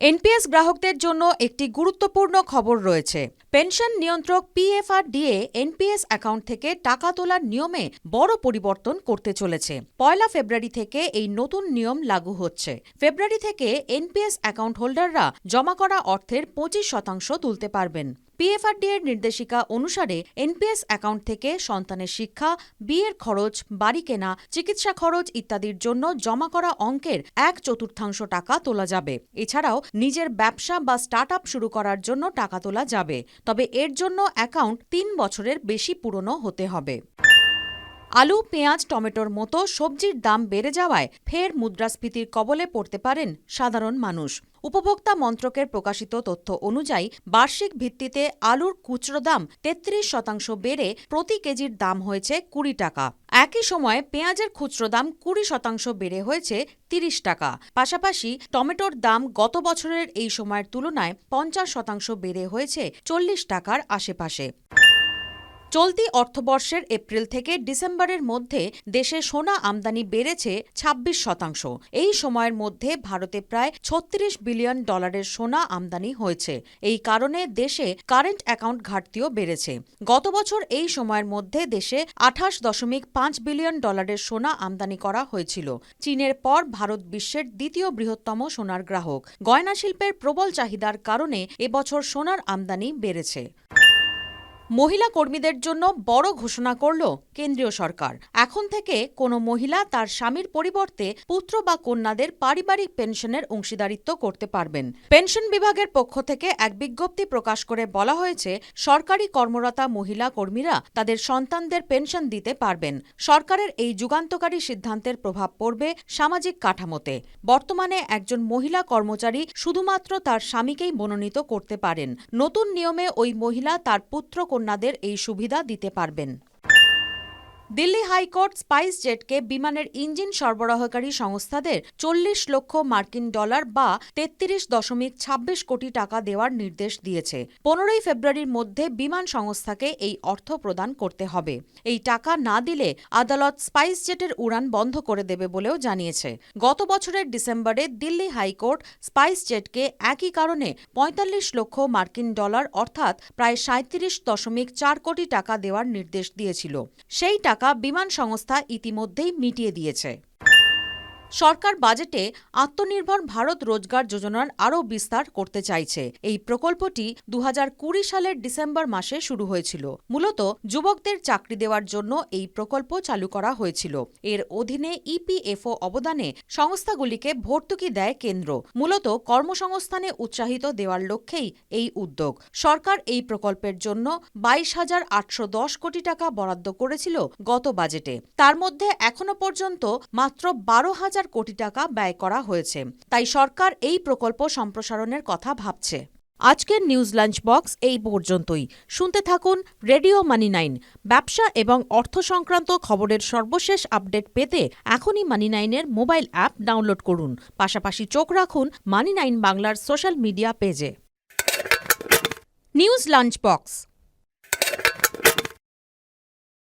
NPS গ্রাহকদের জন্য একটি গুরুত্বপূর্ণ খবর রয়েছে। পেনশন নিয়ন্ত্রক পিএফআরডিএ এনপিএস অ্যাকাউন্ট থেকে টাকা তোলার নিয়মে বড় পরিবর্তন করতে চলেছে। পয়লা ফেব্রুয়ারি থেকে এই নতুন নিয়ম লাগু হচ্ছে। ফেব্রুয়ারি থেকে এনপিএস অ্যাকাউন্ট হোল্ডাররা জমা করা অর্থের পঁচিশ শতাংশ তুলতে পারবেন। পিএফআরডি এর নির্দেশিকা অনুসারে এনপিএস অ্যাকাউন্ট থেকে সন্তানের শিক্ষা, বিয়ের খরচ, বাড়ি কেনা, চিকিৎসা খরচ ইত্যাদির জন্য জমা করা অঙ্কের এক চতুর্থাংশ টাকা তোলা যাবে। এছাড়াও নিজের ব্যবসা বা স্টার্ট শুরু করার জন্য টাকা তোলা যাবে। তবে এর জন্য অ্যাকাউন্ট তিন বছরের বেশি পুরনো হতে হবে। আলু, পেঁয়াজ, টমেটোর মতো সবজির দাম বেড়ে যাওয়ায় ফের মুদ্রাস্ফীতির কবলে পড়তে পারেন সাধারণ মানুষ। উপভোক্তা মন্ত্রকের প্রকাশিত তথ্য অনুযায়ী, বার্ষিক ভিত্তিতে আলুর খুচরো দাম তেত্রিশ শতাংশ বেড়ে প্রতি কেজির দাম হয়েছে কুড়ি টাকা। একই সময়ে পেঁয়াজের খুচরো দাম কুড়ি শতাংশ বেড়ে হয়েছে তিরিশ টাকা। পাশাপাশি টমেটোর দাম গত বছরের এই সময়ের তুলনায় পঞ্চাশ শতাংশ বেড়ে হয়েছে চল্লিশ টাকার আশেপাশে। চলতি অর্থবর্ষের এপ্রিল থেকে ডিসেম্বরের মধ্যে দেশে সোনা আমদানি বেড়েছে ২৬ শতাংশ। এই সময়ের মধ্যে ভারতে প্রায় ছত্রিশ বিলিয়ন ডলারের সোনা আমদানি হয়েছে। এই কারণে দেশে কারেন্ট অ্যাকাউন্ট ঘাটতিও বেড়েছে। গত বছর এই সময়ের মধ্যে দেশে আঠাশ দশমিক পাঁচ বিলিয়ন ডলারের সোনা আমদানি করা হয়েছিল। চীনের পর ভারত বিশ্বের দ্বিতীয় বৃহত্তম সোনার গ্রাহক। গয়না শিল্পের প্রবল চাহিদার কারণে এবছর সোনার আমদানি বেড়েছে। মহিলা কর্মীদের জন্য বড় ঘোষণা করল কেন্দ্রীয় সরকার। এখন থেকে কোনো মহিলা তার স্বামীর পরিবর্তে পুত্র বা কন্যাদের পারিবারিক পেনশনের অংশীদারিত্ব করতে পারবেন। পেনশন বিভাগের পক্ষ থেকে এক বিজ্ঞপ্তি প্রকাশ করে বলা হয়েছে, সরকারি কর্মরতা মহিলা কর্মীরা তাদের সন্তানদের পেনশন দিতে পারবেন। সরকারের এই যুগান্তকারী সিদ্ধান্তের প্রভাব পড়বে সামাজিক কাঠামোতে। বর্তমানে একজন মহিলা কর্মচারী শুধুমাত্র তার স্বামীকেই মনোনীত করতে পারেন। নতুন নিয়মে ওই মহিলা তার পুত্র কন্যাদের এই সুবিধা দিতে পারবেন। দিল্লি হাইকোর্ট স্পাইস জেটকে বিমানের ইঞ্জিন সরবরাহকারী সংস্থাদের চল্লিশ লক্ষ মার্কিন ডলার বা তেত্রিশ দশমিক ছাব্বিশ কোটি টাকা দেওয়ার নির্দেশ দিয়েছে। পনেরোই ফেব্রুয়ারির মধ্যে বিমান সংস্থাকে এই অর্থ প্রদান করতে হবে। এই টাকা না দিলে আদালত স্পাইস জেটের উড়ান বন্ধ করে দেবে বলেও জানিয়েছে। গত বছরের ডিসেম্বরে দিল্লি হাইকোর্ট স্পাইস জেটকে একই কারণে পঁয়তাল্লিশ লক্ষ মার্কিন ডলার অর্থাৎ প্রায় সাঁত্রিশ দশমিক চার কোটি টাকা দেওয়ার নির্দেশ দিয়েছিল। সেই টাকা বিমান সংস্থা ইতিমধ্যেই মিটিয়ে দিয়েছে। সরকার বাজেটে আত্মনির্ভর ভারত রোজগার যোজনার আরও বিস্তার করতে চাইছে। এই প্রকল্পটি দু হাজার কুড়ি সালের ডিসেম্বর মাসে শুরু হয়েছিল। মূলত যুবকদের চাকরি দেওয়ার জন্য এই প্রকল্প চালু করা হয়েছিল। এর অধীনে ইপিএফও অবদানে সংস্থাগুলিকে ভর্তুকি দেয় কেন্দ্র। মূলত কর্মসংস্থানে উৎসাহিত দেওয়ার লক্ষ্যেই এই উদ্যোগ। সরকার এই প্রকল্পের জন্য বাইশ হাজার আটশো দশ কোটি টাকা বরাদ্দ করেছিল গত বাজেটে। তার মধ্যে এখনও পর্যন্ত মাত্র বারো হাজার হাজার কোটি টাকা ব্যয় করা হয়েছে। তাই সরকার এই প্রকল্প সম্প্রসারণের কথা ভাবছে। আজকের নিউজ লাঞ্চ বক্স এই পর্যন্তই। শুনতে থাকুন রেডিও মানি নাইন। ব্যবসা এবং অর্থ সংক্রান্ত খবরের সর্বশেষ আপডেট পেতে এখনই মানি নাইনের মোবাইল অ্যাপ ডাউনলোড করুন। পাশাপাশি চোখ রাখুন মানি নাইন বাংলার সোশ্যাল মিডিয়া পেজে। News lunch box